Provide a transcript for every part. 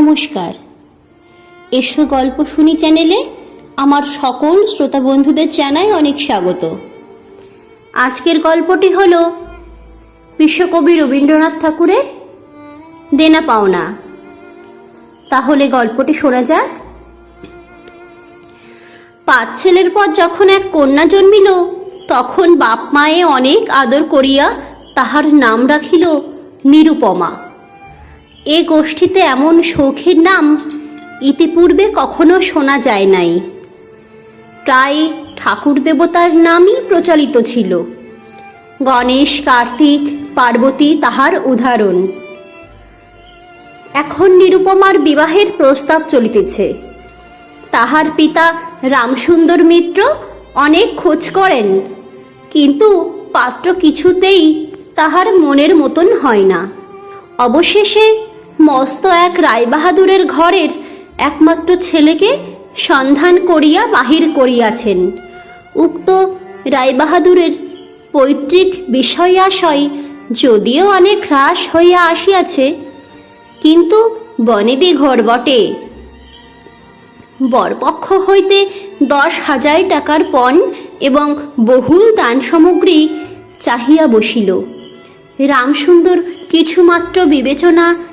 নমস্কার। এসো গল্প শুনি চ্যানেলে আমার সকল শ্রোতা বন্ধুদের জানাই অনেক স্বাগত। আজকের গল্পটি হল বিশ্বকবি রবীন্দ্রনাথ ঠাকুরের দেনা পাওনা। তাহলে গল্পটি শোনা যাক। পাঁচ ছেলের পর যখন এক কন্যা জন্মিল, তখন বাপ মায়ে অনেক আদর করিয়া তাহার নাম রাখিল নিরুপমা। এ গোষ্ঠীতে এমন সৌখীর নাম ইতিপূর্বে কখনো শোনা যায় নাই। প্রায় ঠাকুর দেবতার নামই প্রচলিত ছিল। গণেশ, কার্তিক, পার্বতী তাহার উদাহরণ। এখন নিরুপমার বিবাহের প্রস্তাব চলিতেছে। তাহার পিতা রামসুন্দর মিত্র অনেক খোঁজ করেন, কিন্তু পাত্র কিছুতেই তাহার মনের মতন হয় না। অবশেষে মস্ত এক রায়বাহাদুরের ঘরের একমাত্র ছেলেকে সন্ধান করিয়া বাহির করিয়াছেন। উক্ত রায়বাহাদুরের পৈতৃক বিষয়াশয় যদিও অনেক হ্রাস হইয়া আসিয়াছে, কিন্তু বনেদি ঘর বটে। বরপক্ষ হইতে দশ হাজার টাকার পণ এবং বহুল দান সামগ্রী চাহিয়া বসিল। রামসুন্দর কিছুমাত্র বিবেচনা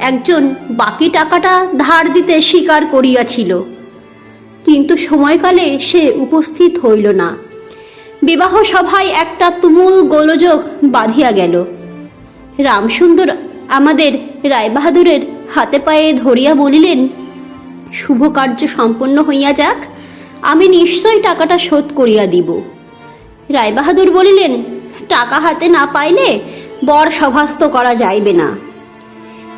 একজন বাকি টাকাটা ধার দিতে স্বীকার করিয়াছিল। কিন্তু সময়কালে সে উপস্থিত হইল না। বিবাহ সভায় একটা তুমুল গোলযোগ বাঁধিয়া গেল। রামসুন্দর আমাদের রায়বাহাদুরের হাতে পায়ে ধরিয়া বলিলেন, শুভ কার্য সম্পন্ন হইয়া যাক, আমি নিশ্চয় টাকাটা শোধ করিয়া দিব। রায়বাহাদুর বলিলেন, টাকা হাতে না পাইলে বর সভাস্ত করা যাইবে না।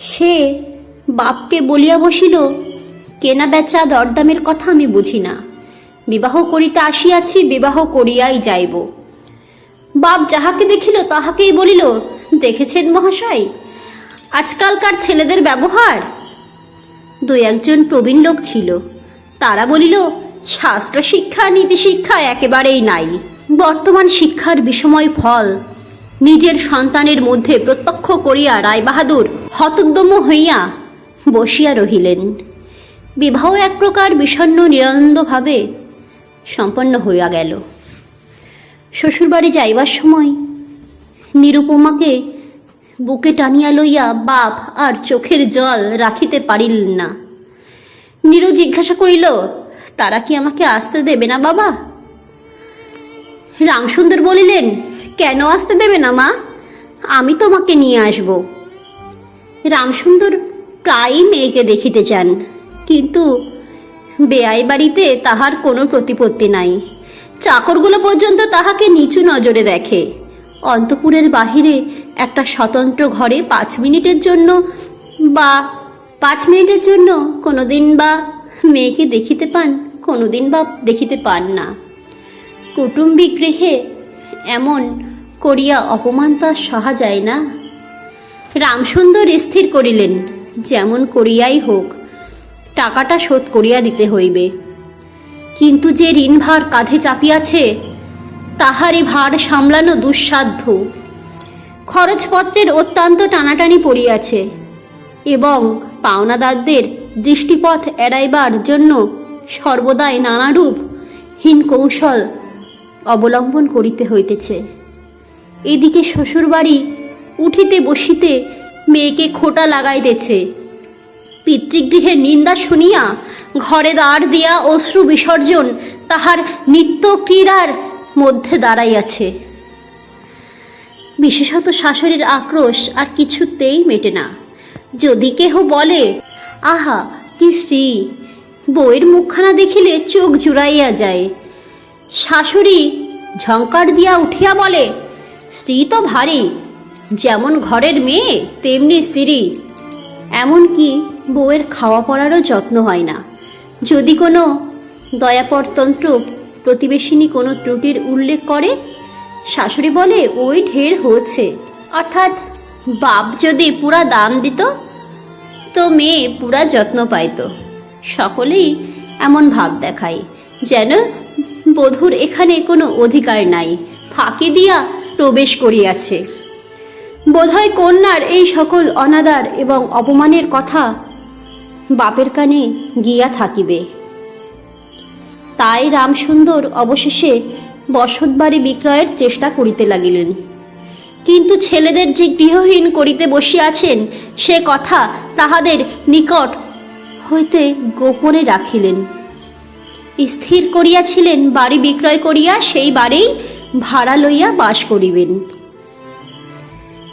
সে বাপকে বলিয়া বসিল, কেনা বেচা দরদামের কথা আমি বুঝি না। বিবাহ করিতে আসিয়াছি, বিবাহ করিয়াই যাইব। বাপ যাহাকে দেখিল, তাহাকেই বলিল, দেখেছেন মহাশয়, আজকালকার ছেলেদের ব্যবহার? দুই একজন প্রবীণ লোক ছিল। তারা বলিল, শাস্ত্র শিক্ষা, নীতি শিক্ষা একেবারেই নাই। বর্তমান শিক্ষার বিষময় ফল। নিজের সন্তানের মধ্যে প্রত্যক্ষ করিয়া রায়বাহাদুর হতোদ্যম হইয়া বসিয়া রহিলেন। বিবাহ এক প্রকার বিষণ্ন নিরানন্দভাবে সম্পন্ন হইয়া গেল। শ্বশুরবাড়ি যাইবার সময় নিরুপমাকে বুকে টানিয়া লইয়া বাপ আর চোখের জল রাখিতে পারিলেন না। নীরু জিজ্ঞাসা করিল, তারা কি আমাকে আসতে দেবে না বাবা? রামসুন্দর বলিলেন, কেন আসতে দেবে না মা? আমি তোমাকে নিয়ে আসব। রামসুন্দর প্রায়ই মেয়েকে দেখিতে চান কিন্তু বেয়াই বাড়িতে তাহার কোনো প্রতিপত্তি নাই। চাকরগুলো পর্যন্ত তাহাকে নিচু নজরে দেখে। অন্তপুরের বাহিরে একটা স্বতন্ত্র ঘরে পাঁচ মিনিটের জন্য বা পাঁচ মিনিটের জন্য কোনোদিন বা মেয়েকে দেখিতে পান, কোনোদিন বা দেখিতে পান না। কুটুম্বিক গৃহে এমন করিয়া অপমান তার সহা যায় না। রামসুন্দর স্থির করিলেন, যেমন করিয়াই হোক, টাকাটা শোধ করিয়া দিতে হইবে। কিন্তু যে ঋণভার কাঁধে চাপিয়াছে, তাহারই ভার সামলানো দুঃসাধ্য। খরচপত্রের অত্যন্ত টানাটানি পড়িয়াছে, এবং পাওনাদারদের দৃষ্টিপথ এড়াইবার জন্য সর্বদাই নানারূপ হীন কৌশল অবলম্বন করিতে হইতেছে। এদিকে শ্বশুরবাড়ি উঠিতে বসিতে মেয়েকে খোটা লাগাইতেছে। পিতৃগৃহের নিন্দা শুনিয়া ঘরে দাঁড় দিয়া অশ্রু বিসর্জন তাহার নিত্য ক্রীড়ার মধ্যে দাঁড়াইয়াছে। বিশেষত শাশুড়ির আক্রোশ আর কিছুতেই মেটে না। যদি কেহ বলে, আহা, কি স্ত্রী, বউয়ের মুখখানা দেখিলে চোখ জুড়াইয়া যায়। শাশুড়ি ঝঙ্কার দিয়া উঠিয়া বলে, স্ত্রী তো ভারী যেমন ঘরের মেয়ে, তেমনি স্ত্রী এমনকি বউয়ের খাওয়া পড়ারও যত্ন হয় না। যদি কোনো দয়াপরতন্ত্র প্রতিবেশিনী কোনো ত্রুটির উল্লেখ করে, শাশুড়ি বলে, ওই ঢের হয়েছে অর্থাৎ বাপ যদি পুরা দাম দিত, তো মেয়ে পুরা যত্ন পাইত। সকলেই এমন ভাব দেখায়, যেন বধূর এখানে কোনো অধিকার নাই, ফাঁকি দিয়া প্রবেশ করিয়াছে। বোধহয় কন্যার এই সকল অনাদার এবং অপমানের কথা বাপের কানে গিয়া থাকিবে। তাই রামসুন্দর অবশেষে বসতবাড়ি বিক্রয়ের চেষ্টা করিতে লাগিলেন। কিন্তু ছেলেদের যে গৃহহীন করিতে বসিয়াছেন, সে কথা তাহাদের নিকট হইতে গোপনে রাখিলেন। স্থির করিয়াছিলেন বাড়ি বিক্রয় করিয়া, সেই বাড়ি ভাড়া লইয়া বাস করিবেন।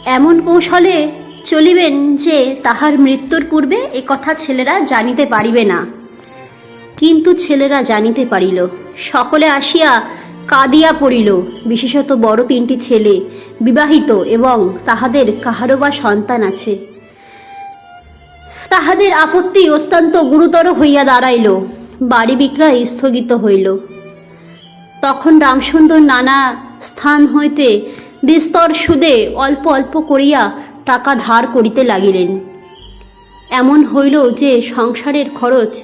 এমন কৌশলে চলিবেন যে তাহার মৃত্যুর পূর্বে এ কথা ছেলেরা জানিতে পারিবে না। কিন্তু ছেলেরা জানিতে পারিল, সকলে আসিয়া কাঁদিয়া পড়িল, বিশেষত বড় তিনটি ছেলে, বিবাহিত এবং তাহাদের কাহারও বা সন্তান আছে। তাহাদের আপত্তি অত্যন্ত গুরুতর হইয়া দাঁড়াইল, বাড়ি বিক্রয় স্থগিত হইল। তখন রামসুন্দর নানা স্থান হইতে বিস্তর সুদে অল্প অল্প করিয়া টাকা ধার করিতে লাগিলেন। এমন হইল যে সংসারের খরচ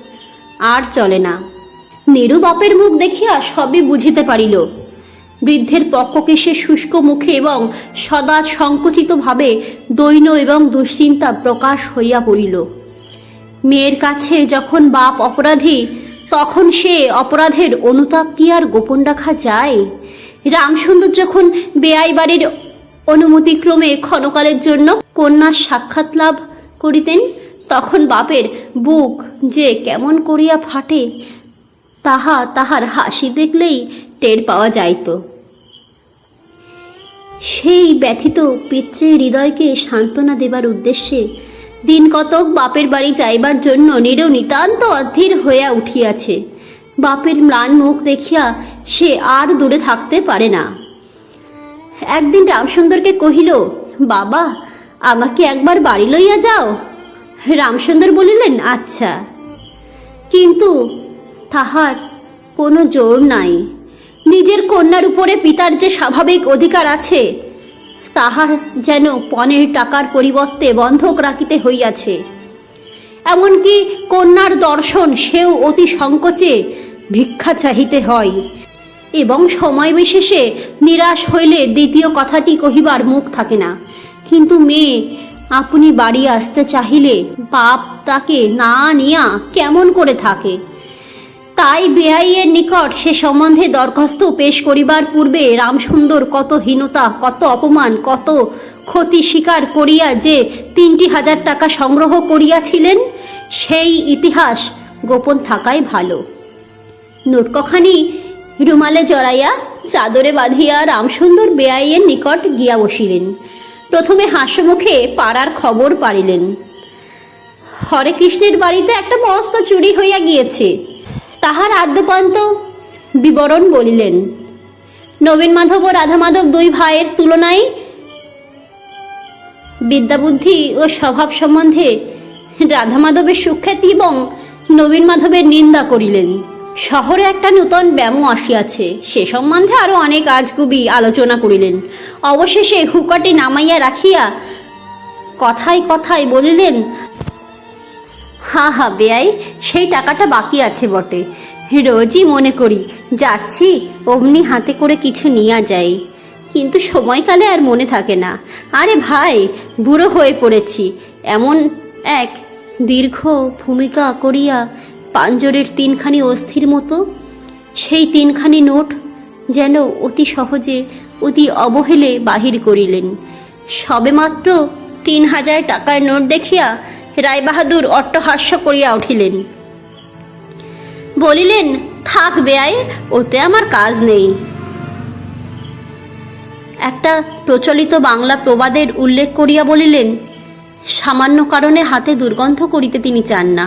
আর চলে না। নিরু বাপের মুখ দেখিয়া সবই বুঝিতে পারিল। বৃদ্ধের পক্ষকে সে শুষ্ক মুখে এবং সদা সংকুচিতভাবে দৈন্য এবং দুশ্চিন্তা প্রকাশ হইয়া পড়িল। মেয়ের কাছে যখন বাপ অপরাধী, তখন সে অপরাধের অনুতাপ কি আর গোপন রাখা যায়? রামসুন্দর যখন বেআই বাড়ির অনুমতিক্রমে ক্ষণকালের জন্য কন্যার সাক্ষাৎ লাভ করিতেন, তখন বাপের বুক যে কেমন করিয়া ফাটে, তাহা তাহার হাসি দেখলেই টের পাওয়া যাইত। সেই ব্যথিত পিতৃ হৃদয়কে সান্ত্বনা দেবার উদ্দেশ্যে দিন কতক বাপের বাড়ি যাইবার জন্য নিরেও নিতান্ত অধীর হইয়া উঠিয়াছে। বাপের ম্লান মুখ দেখিয়া সে আর দূরে থাকতে পারে না। একদিন রামসুন্দরকে কহিল, বাবা, আমাকে একবার বাড়ি লইয়া যাও। রামসুন্দর বলিলেন আচ্ছা। কিন্তু তাহার কোনো জোর নাই। নিজের কন্যার উপরে পিতার যে স্বাভাবিক অধিকার আছে তাহা যেন পনেরো টাকার পরিবর্তে বন্ধক রাখিতে হইয়াছে। এমনকি কন্যার দর্শন সেও অতি সংকোচে ভিক্ষা চাহিতে হয়। এবং সময় বিশেষে নিরাশ হইলে দ্বিতীয় কথাটি কহিবার মুখ থাকে না। কিন্তু মেয়ে, আপনি বাড়ি আসতে চাহিলে বাপ তাকে না নিয়া কেমন করে থাকে? তাই বেআইয়ের নিকট সে সম্বন্ধে দরখাস্ত পেশ করিবার পূর্বে রামসুন্দর কত হীনতা, কত অপমান, কত ক্ষতি স্বীকার করিয়া যে তিনটি হাজার টাকা সংগ্রহ করিয়াছিলেন, সেই ইতিহাস গোপন থাকাই ভালো। নোটকখানি রুমালে জড়াইয়া চাদরে বাঁধিয়া রামসুন্দর বেআইয়ের নিকট গিয়া বসিলেন। প্রথমে হাস্যমুখে পাড়ার খবর পারিলেন হরে কৃষ্ণের বাড়িতে একটা মস্ত চুরি হইয়া গিয়েছে। তাহার আদ্যপান্ত? বিবরণ বলিলেন। নবীন মাধব ও রাধা মাধব দুই ভাইয়ের তুলনায় বিদ্যাবুদ্ধি ও স্বভাব সম্বন্ধে রাধা মাধবের সুখ্যাতি এবং নবীন মাধবের নিন্দা করিলেন। শহরে একটা নূতন ব্যায়াম আসিয়াছে। সে সম্বন্ধে আরও অনেক আজগুবি আলোচনা করিলেন। অবশেষে হুকাটি নামাইয়া রাখিয়া কথায় কথায় বলিলেন, হা হা, বেয়াই, সেই টাকাটা বাকি আছে বটে। রোজই মনে করি, যাচ্ছি, অমনি হাতে করে কিছু নিয়ে যাই। কিন্তু সময়কালে আর মনে থাকে না। আরে ভাই, বুড়ো হয়ে পড়েছি। এমন এক দীর্ঘ ভূমিকা করিয়া পাঞ্জরের তিনখানি অস্থির মতো। সেই তিনখানি নোট যেন অতি সহজে, অতি অবহেলে বাহির করিলেন। সবেমাত্র তিন হাজার টাকার নোট দেখিয়া রায়বাহাদুর অট্টহাস্য করিয়া উঠিলেন। বলিলেন, থাক বেয়াই, ওতে আমার কাজ নেই। একটা প্রচলিত বাংলা প্রবাদের উল্লেখ করিয়া বলিলেন, সামান্য কারণে হাতে দুর্গন্ধ করিতে তিনি চান না।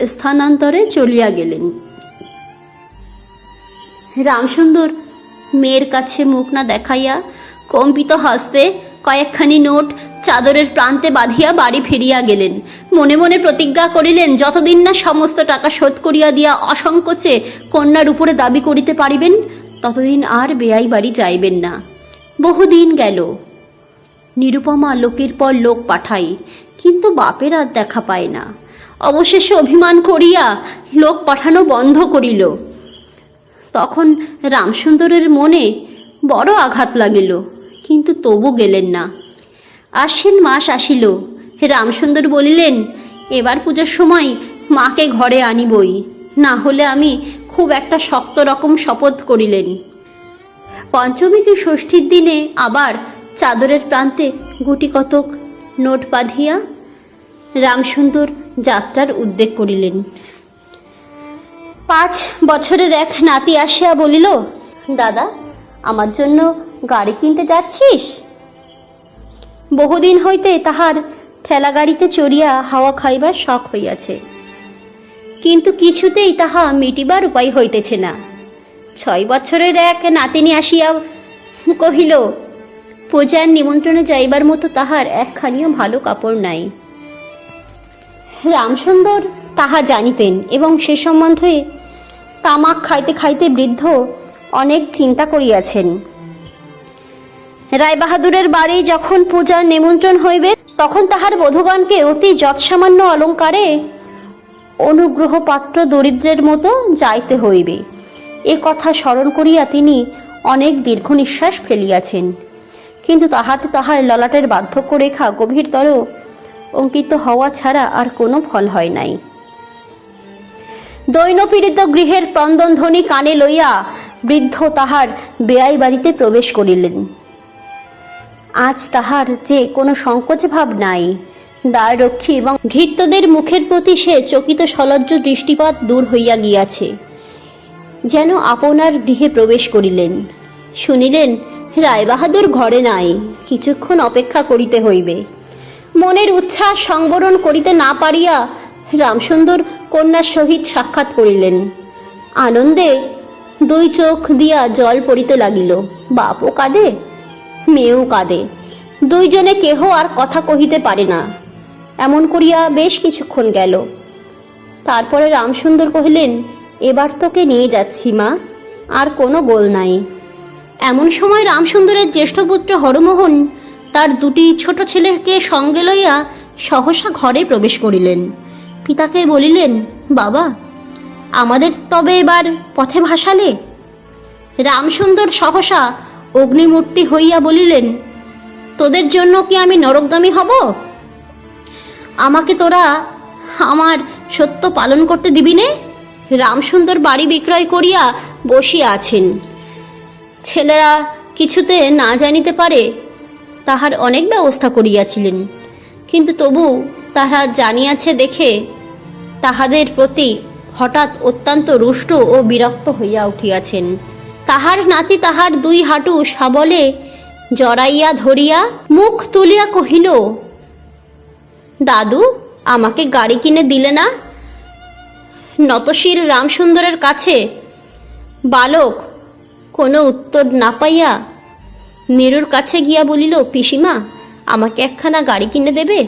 স্থানান্তরে চলিয়া গেলেন। রামসুন্দর মেয়ের কাছে মুখ না দেখাইয়া কম্পিত হস্তে কয়েকখানি নোট চাদরের প্রান্তে বাঁধিয়া বাড়ি ফিরিয়া গেলেন। মনে মনে প্রতিজ্ঞা করিলেন, যতদিন না সমস্ত টাকা শোধ করিয়া দিয়া অসংকোচে কন্যার উপরে দাবি করিতে পারিবেন, ততদিন আর বেয়াই বাড়ি যাইবেন না। বহুদিন গেল। নিরুপমা লোকের পর লোক পাঠাই কিন্তু বাপের আর দেখা পায় না। অবশেষে অভিমান করিয়া লোক পাঠানো বন্ধ করিল। তখন রামসুন্দরের মনে বড় আঘাত লাগিল, কিন্তু তবু গেলেন না। আশ্বিন মাস আসিল, রামসুন্দর বলিলেন, এবার পুজোর সময় মাকে ঘরে আনিবই, না হলে আমি খুব একটা শক্ত রকম শপথ করিলেন। পঞ্চমী কি ষষ্ঠীর দিনে আবার চাদরের প্রান্তে গুটি কতক নোট বাঁধিয়া রামসুন্দর যাত্রার উদ্যোগ করিলেন। পাঁচ বছরের এক নাতি আসিয়া বলিল, দাদা, আমার জন্য গাড়ি কিনতে যাচ্ছিস? বহুদিন হইতে তাহার ঠেলা গাড়িতে চড়িয়া হাওয়া খাইবার শখ হইয়াছে। কিন্তু কিছুতেই তাহা মিটিবার উপায় হইতেছে না। ছয় বছরের এক নাতিনি আসিয়া কহিল পূজার নিমন্ত্রণে যাইবার মতো তাহার একখানিও ভালো কাপড় নাই। রামসুন্দর তাহা জানিতেন এবং সে সম্বন্ধে তামাক খাইতে খাইতে বৃদ্ধ অনেক চিন্তা করিয়াছেন। রায়বাহাদুরের বাড়ি যখন পূজার নিমন্ত্রণ হইবে, তখন তাহার বধূগণকে অতি যৎসামান্য অলঙ্কারে অনুগ্রহ পাত্র দরিদ্রের মতো যাইতে হইবে। এ কথা স্মরণ করিয়া তিনি অনেক দীর্ঘ নিঃশ্বাস ফেলিয়াছেন। কিন্তু তাহাতে তাহার ললাটের বার্ধক্য রেখা গভীরতর অঙ্কিত হওয়া ছাড়া আর কোনো ফল হয় নাই। দৈনপীড়িত গৃহের ক্রন্দনধ্বনি কানে লইয়া বৃদ্ধ তাহার বেয়াই বাড়িতে প্রবেশ করিলেন। আজ তাহার যে কোনো সংকোচ ভাব নাই। দ্বার রক্ষী এবং ভৃত্যদের মুখের প্রতি সে চকিত সলজ্জ দৃষ্টিপাত দূর হইয়া গিয়াছে। যেন আপনার গৃহে প্রবেশ করিলেন। শুনিলেন, রায়বাহাদুর ঘরে নাই, কিছুক্ষণ অপেক্ষা করিতে হইবে। মনের উচ্ছ্বাস সংবরণ করিতে না পারিয়া রামসুন্দর কন্যার সহিত সাক্ষাৎ করিলেন। আনন্দে দুই চোখ দিয়া জল পড়িতে লাগিল। বাপও কাঁদে, মেয়েও কাঁদে। দুইজনে কেহ আর কথা কহিতে পারে না। এমন করিয়া বেশ কিছুক্ষণ গেল। তারপরে রামসুন্দর কহিলেন, এবার তোকে নিয়ে যাচ্ছি মা, আর কোনো গোল নাই। এমন সময় রামসুন্দরের জ্যেষ্ঠ পুত্র হরমোহন তার দুটি ছোট ছেলেকে সঙ্গে লইয়া সহসা ঘরে প্রবেশ করিলেন। পিতাকে বলিলেন, বাবা, আমাদের তবে এবার পথে ভাসালে? রামসুন্দর সহসা অগ্নিমূর্তি হইয়া বলিলেন, তোদের জন্য কি আমি নরকগামী হব? আমাকে তোরা আমার সত্য পালন করতে দিবি নে? রামসুন্দর বাড়ি বিক্রয় করিয়া বসিয়া আছেন। ছেলেরা কিছুতে না জানিতে পারে তাহার অনেক ব্যবস্থা করিয়াছিলেন। কিন্তু তবু তাহা জানিয়াছে দেখে তাহাদের প্রতি হঠাৎ অত্যন্ত রুষ্ট ও বিরক্ত হইয়া উঠিয়াছেন। তাহার নাতি তাহার দুই হাঁটু সবলে জড়াইয়া ধরিয়া মুখ তুলিয়া কহিল, দাদু, আমাকে গাড়ি কিনে দিলে না? নতশির রামসুন্দরের কাছে বালক কোনো উত্তর না পাইয়া নিরুর কাছে গিয়া বলিল, পিসিমা, আমাকে একখানা গাড়ি কিনে দেবে?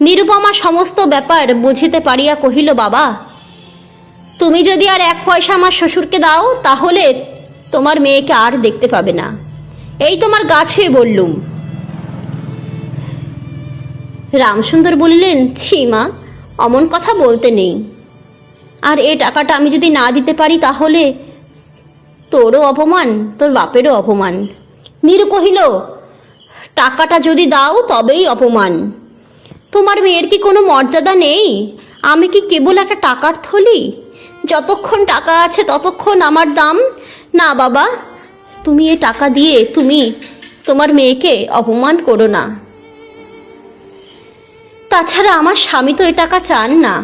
নিরুপমা সমস্ত ব্যাপার বুঝিতে পারিয়া কহিল, বাবা, তুমি যদি আর এক পয়সা আমার শ্বশুরকে দাও, তাহলে তোমার মেয়েকে আর দেখতে পাবে না। এই তোমার গাছে বললুম। রামসুন্দর বলিলেন, ছি মা, অমন কথা বলতে নেই। আর এ টাকাটা আমি যদি না দিতে পারি, তাহলে তোরও অপমান, তোর বাপেরও অপমান। নীরু কহিল, টাকাটা যদি দাও, তবেই অপমান। তোমার মেয়ের কি কোনো মর্যাদা নেই? আমি কি কেবল একটা টাকার থলি? যতক্ষণ টাকা আছে, ততক্ষণ আমার দাম। না, বাবা, তুমি এ টাকা দিয়ে তুমি তোমার মেয়েকে অপমান করো না। তাছাড়া আমার স্বামী তো এ টাকা চান না।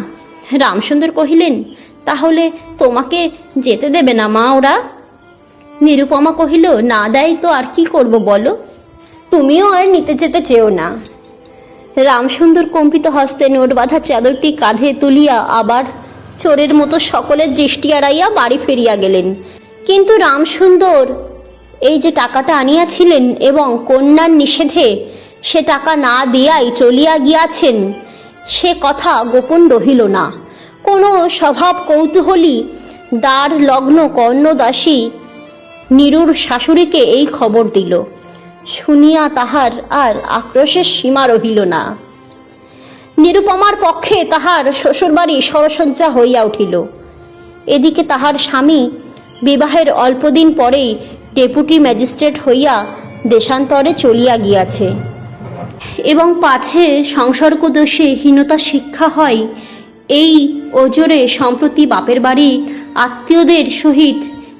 রামসুন্দর কহিলেন, তাহলে তোমাকে যেতে দেবে না মা ওরা? নিরুপমা কহিল, না দেয় তো, আর কি করব বলো? তুমিও আর নিতে যেতে চেও না। রামসুন্দর কম্পিত হস্তে নোট বাঁধা চাদরটি কাঁধে তুলিয়া আবার চোরের মতো সকলের দৃষ্টি এড়াইয়া বাড়ি ফিরিয়া গেলেন। কিন্তু রামসুন্দর এই যে টাকাটা আনিয়াছিলেন এবং কন্যার নিষেধে সে টাকা না দিয়াই চলিয়া গিয়াছেন, সে কথা গোপন রহিল না। কোনো স্বভাব কৌতূহলী দ্বার লগ্ন কর্ণদাসী নিরুর শাশুড়িকে এই খবর দিল। শুনিয়া তাহার আর আক্রোশের সীমা রহিল না। নিরুপমার পক্ষে তাহার শ্বশুরবাড়ি সরসজ্জা হইয়া উঠিল। এদিকে তাহার স্বামী বিবাহের অল্পদিন পরেই ডেপুটি ম্যাজিস্ট্রেট হইয়া দেশান্তরে চলিয়া গিয়াছে এবং পাছে সংসর্গদোষে হীনতা শিক্ষা হয়, এই ওজোরে সম্প্রতি বাপের বাড়ি আত্মীয়দের সহিত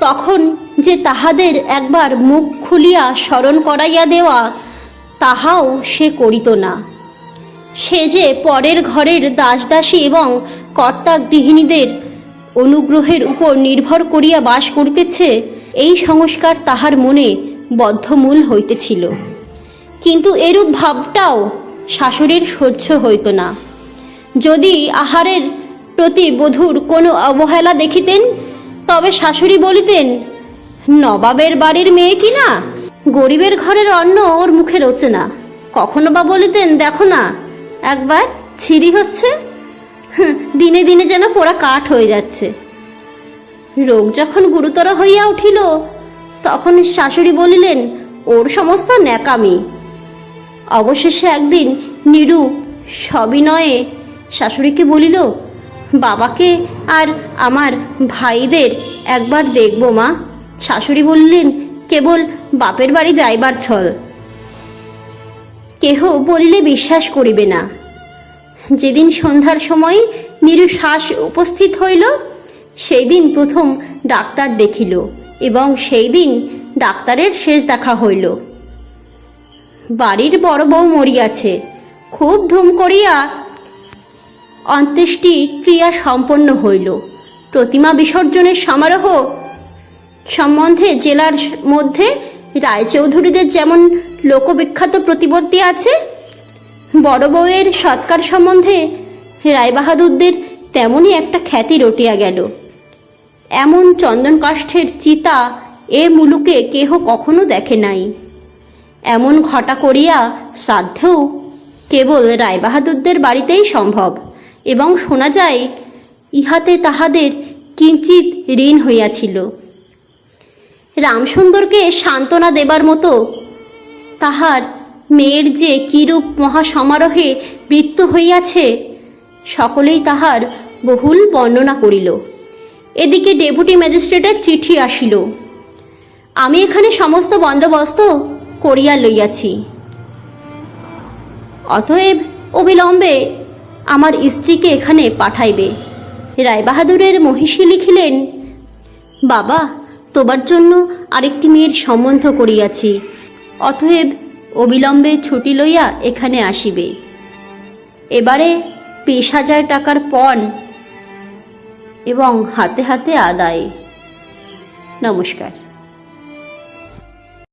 তখন যে তাহাদের একবার মুখ খুলিয়া স্মরণ করাইয়া দেওয়া, তাহাও সে করিত না। সে যে পরের ঘরের দাসদাসী এবং কর্তা গৃহিণীদের অনুগ্রহের উপর নির্ভর করিয়া বাস করিতেছে, এই সংস্কার তাহার মনে বদ্ধমূল হইতেছিল। কিন্তু এরূপ ভাবটাও শাশুড়ির সহ্য হইত না। যদি আহারের প্রতি বধূর কোনো অবহেলা দেখিতেন তবে শাশুড়ি বলিতেন, নবাবের বাড়ির মেয়ে কি না? গরিবের ঘরের অন্ন ওর মুখে রোচে না। কখনো বা বলিতেন, দেখো না, একবার ছিরি হচ্ছে দিনে দিনে যেন পোড়া কাঠ হয়ে যাচ্ছে। রোগ যখন গুরুতর হইয়া উঠিল, তখন শাশুড়ি বলিলেন, ওর সমস্ত ন্যাকামি। অবশেষে একদিন নিরু সবিনয়ে শাশুড়িকে বলিল বাবাকে আর আমার ভাইদের একবার দেখব, মা। শাশুড়ি বললেন, কেবল বাপের বাড়ি যাইবার ছল। কেহ বলিলে বিশ্বাস করিবে না। যেদিন সন্ধ্যার সময় নিরু শ্বাস উপস্থিত হইল সেই দিন প্রথম ডাক্তার দেখিল এবং সেই দিন ডাক্তারের শেষ দেখা হইল। বাড়ির বড় বউ মরিয়াছে। খুব ধুম করিয়া অন্ত্যেষ্টি ক্রিয়া সম্পন্ন হইল। প্রতিমা বিসর্জনের সমারোহ সম্বন্ধে জেলার মধ্যে রায়চৌধুরীদের যেমন লোকবিখ্যাত প্রতিপত্তি আছে, বড় বউয়ের সৎকার সম্বন্ধে রায়বাহাদুরদের তেমনই একটা খ্যাতি রটিয়া গেল। এমন চন্দন কাষ্ঠের চিতা এ মুলুকে কেহ কখনো দেখে নাই। এমন ঘটা করিয়া শ্রাদ্ধেও কেবল রায়বাহাদুরদের বাড়িতেই সম্ভব। এবং শোনা যায়, ইহাতে তাহাদের কিঞ্চিত ঋণ হইয়াছিল। রামসুন্দরকে সান্ত্বনা দেবার মতো তাহার মেয়ের যে কিরূপ মহাসমারোহে মৃত্যু হইয়াছে, সকলেই তাহার বহুল বর্ণনা করিল। এদিকে ডেপুটি ম্যাজিস্ট্রেটের চিঠি আসিল। আমি এখানে সমস্ত বন্দোবস্ত করিয়া লইয়াছি। অতএব অবিলম্বে আমার স্ত্রীকে এখানে পাঠাইবে। রায়বাহাদুরের মহিষী লিখিলেন, বাবা, তোমার জন্য আরেকটি মেয়ের সম্বন্ধ করিয়াছি, অতএব অবিলম্বে ছুটি লইয়া এখানে আসিবে। এবারে বিশ হাজার টাকার পণ এবং হাতে হাতে আদায়। নমস্কার।